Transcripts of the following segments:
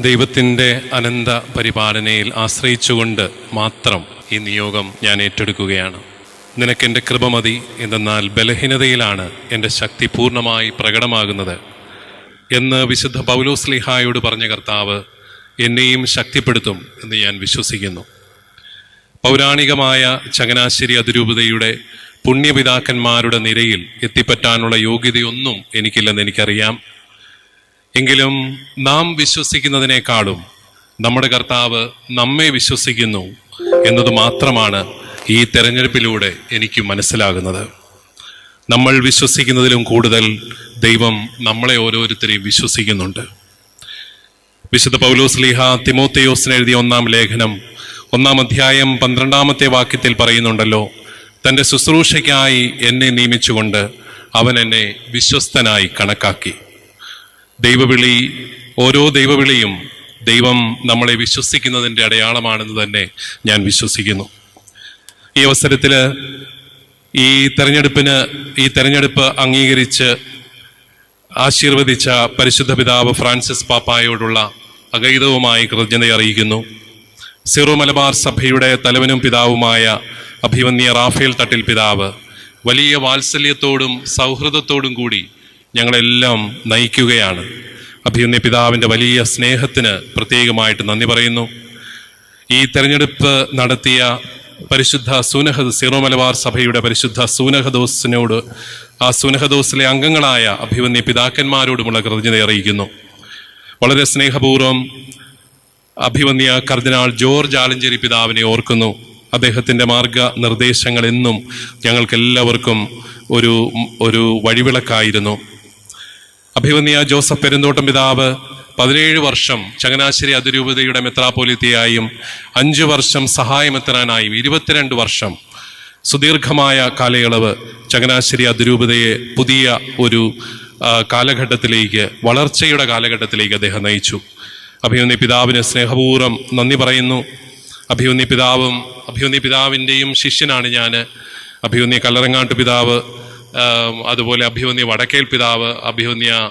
ദൈവത്തിന്റെ അനന്ത പരിപാലനയിൽ ആശ്രയിച്ചുകൊണ്ട് മാത്രം ഈ നിയോഗം ഞാൻ ഏറ്റെടുക്കുകയാണ്. നിനക്കെന്റെ കൃപ മതി എന്തെന്നാൽ ബലഹീനതയിലാണ് എന്റെ ശക്തി പൂർണമായി പ്രകടമാകുന്നത്. എന്ന് വിശുദ്ധ പൗലോസ് പൗലോസ്ലിഹായോട് പറഞ്ഞ കർത്താവ് എന്നെയും ശക്തിപ്പെടുത്തും എന്ന് ഞാൻ വിശ്വസിക്കുന്നു. പൗരാണികമായ ചങ്ങനാശ്ശേരി അതിരൂപതയുടെ പുണ്യപിതാക്കന്മാരുടെ നിരയിൽ എത്തിപ്പറ്റാനുള്ള യോഗ്യതയൊന്നും എനിക്കില്ലെന്ന് എനിക്കറിയാം. എങ്കിലും നാം വിശ്വസിക്കുന്നതിനേക്കാളും നമ്മുടെ കർത്താവ് നമ്മെ വിശ്വസിക്കുന്നു എന്നത് മാത്രമാണ് ഈ തെരഞ്ഞെടുപ്പിലൂടെ എനിക്ക് മനസ്സിലാകുന്നത്. നമ്മൾ വിശ്വസിക്കുന്നതിലും കൂടുതൽ ദൈവം നമ്മളെ ഓരോരുത്തരെയും വിശ്വസിക്കുന്നുണ്ട്. വിശുദ്ധ പൗലോസ് ലീഹ തിമോത്തയോസിന് എഴുതിയ ഒന്നാം ലേഖനം ഒന്നാം അധ്യായം പന്ത്രണ്ടാമത്തെ വാക്യത്തിൽ പറയുന്നുണ്ടല്ലോ തന്റെ ശുശ്രൂഷയ്ക്കായി എന്നെ നിയമിച്ചുകൊണ്ട് അവൻ എന്നെ വിശ്വസ്തനായി കണക്കാക്കി. ദൈവവിളി ഓരോ ദൈവവിളിയും ദൈവം നമ്മളെ വിശ്വസിക്കുന്നതിന്റെ അടയാളമാണെന്ന് തന്നെ ഞാൻ വിശ്വസിക്കുന്നു. ഈ അവസരത്തിൽ ഈ തെരഞ്ഞെടുപ്പിന് ഈ തെരഞ്ഞെടുപ്പ് അംഗീകരിച്ച് ആശീർവദിച്ച പരിശുദ്ധ പിതാവ് ഫ്രാൻസിസ് പാപ്പായോടുള്ള അഗൈതവുമായി കൃതജ്ഞത അറിയിക്കുന്നു. സിറോ മലബാർ സഭയുടെ തലവനും പിതാവുമായ അഭിമന്യ റാഫേൽ തട്ടിൽ പിതാവ് വലിയ വാത്സല്യത്തോടും സൗഹൃദത്തോടും കൂടി ഞങ്ങളെല്ലാം നയിക്കുകയാണ്. അഭിയുന്നി പിതാവിന്റെ വലിയ സ്നേഹത്തിന് പ്രത്യേകമായിട്ട് നന്ദി പറയുന്നു. ഈ തെരഞ്ഞെടുപ്പ് നടത്തിയ പരിശുദ്ധ സൂനഹദ് സീറോ മലബാർ സഭയുടെ പരിശുദ്ധ സൂനഹദോസിനോട് ആ സൂനഹദോസിലെ അംഗങ്ങളായ അഭിവന്യ പിതാക്കന്മാരോടുമുള്ള കൃതജ്ഞത അറിയിക്കുന്നു. വളരെ സ്നേഹപൂർവം അഭിവന്യ കർദിനാൾ ജോർജ് ആലഞ്ചേരി പിതാവിനെ ഓർക്കുന്നു. അദ്ദേഹത്തിന്റെ മാർഗനിർദ്ദേശങ്ങളെന്നും ഞങ്ങൾക്കെല്ലാവർക്കും ഒരു ഒരു വഴിവിളക്കായിരുന്നു. അഭിവന്യ ജോസഫ് പെരുന്തോട്ടം പിതാവ് പതിനേഴ് വർഷം ചങ്ങനാശ്ശേരി അതിരൂപതയുടെ മെത്രാപോലിത്തയായും അഞ്ചു വർഷം സഹായമെത്തനായും ഇരുപത്തിരണ്ട് വർഷം സുദീർഘമായ കാലയളവ് ചങ്ങനാശ്ശേരി അതിരൂപതയെ പുതിയ ഒരു കാലഘട്ടത്തിലേക്ക് വളർച്ചയുടെ കാലഘട്ടത്തിലേക്ക് അദ്ദേഹം നയിച്ചു. അഭിമന്യ പിതാവിന് സ്നേഹപൂർവം നന്ദി പറയുന്നു. അഭിമന്യ പിതാവും അഭിമന്യ പിതാവിന്റെയും ശിഷ്യനാണ് ഞാൻ അഭിമന്യ കല്ലറങ്ങാട്ട് പിതാവ് അതുപോലെ അഭിമന്യ വടക്കേൽ പിതാവ് അഭിമന്യ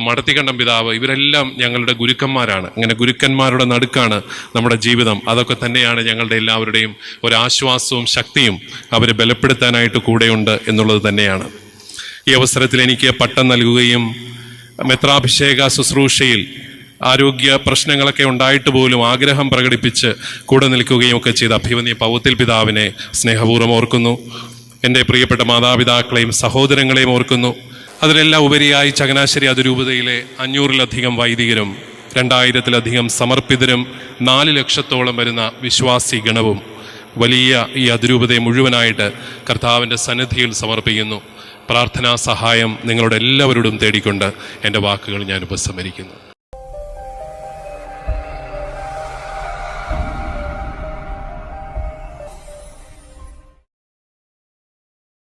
മടത്തിക്കണ്ടം പിതാവ് ഇവരെല്ലാം ഞങ്ങളുടെ ഗുരുക്കന്മാരാണ്. ഇങ്ങനെ ഗുരുക്കന്മാരുടെ നടുക്കാണ് നമ്മുടെ ജീവിതം. അതൊക്കെ തന്നെയാണ് ഞങ്ങളുടെ എല്ലാവരുടെയും ഒരാശ്വാസവും ശക്തിയും അവരെ ബലപ്പെടുത്താനായിട്ട് കൂടെയുണ്ട് എന്നുള്ളത് തന്നെയാണ്. ഈ അവസരത്തിൽ എനിക്ക് പട്ടം നൽകുകയും മെത്രാഭിഷേക ശുശ്രൂഷയിൽ ആരോഗ്യ പ്രശ്നങ്ങളൊക്കെ ഉണ്ടായിട്ട് പോലും ആഗ്രഹം പ്രകടിപ്പിച്ച് കൂടെ നിൽക്കുകയും ഒക്കെ ചെയ്ത അഭിമന്യ പൗത്തിൽ പിതാവിനെ സ്നേഹപൂർവം ഓർക്കുന്നു. എന്റെ പ്രിയപ്പെട്ട മാതാപിതാക്കളെയും സഹോദരങ്ങളെയും ഓർക്കുന്നു. അതിലെല്ലാം ഉപരിയായി ചങ്ങനാശ്ശേരി അതിരൂപതയിലെ അഞ്ഞൂറിലധികം വൈദികരും രണ്ടായിരത്തിലധികം സമർപ്പിതരും നാല് ലക്ഷത്തോളം വരുന്ന വിശ്വാസി ഗണവും വലിയ ഈ അതിരൂപതയെ മുഴുവനായിട്ട് കർത്താവിന്റെ സന്നിധിയിൽ സമർപ്പിക്കുന്നു. പ്രാർത്ഥനാ സഹായം നിങ്ങളുടെ എല്ലാവരോടും തേടിക്കൊണ്ട് എന്റെ വാക്കുകൾ ഞാൻ ഉപസംഹരിക്കുന്നു.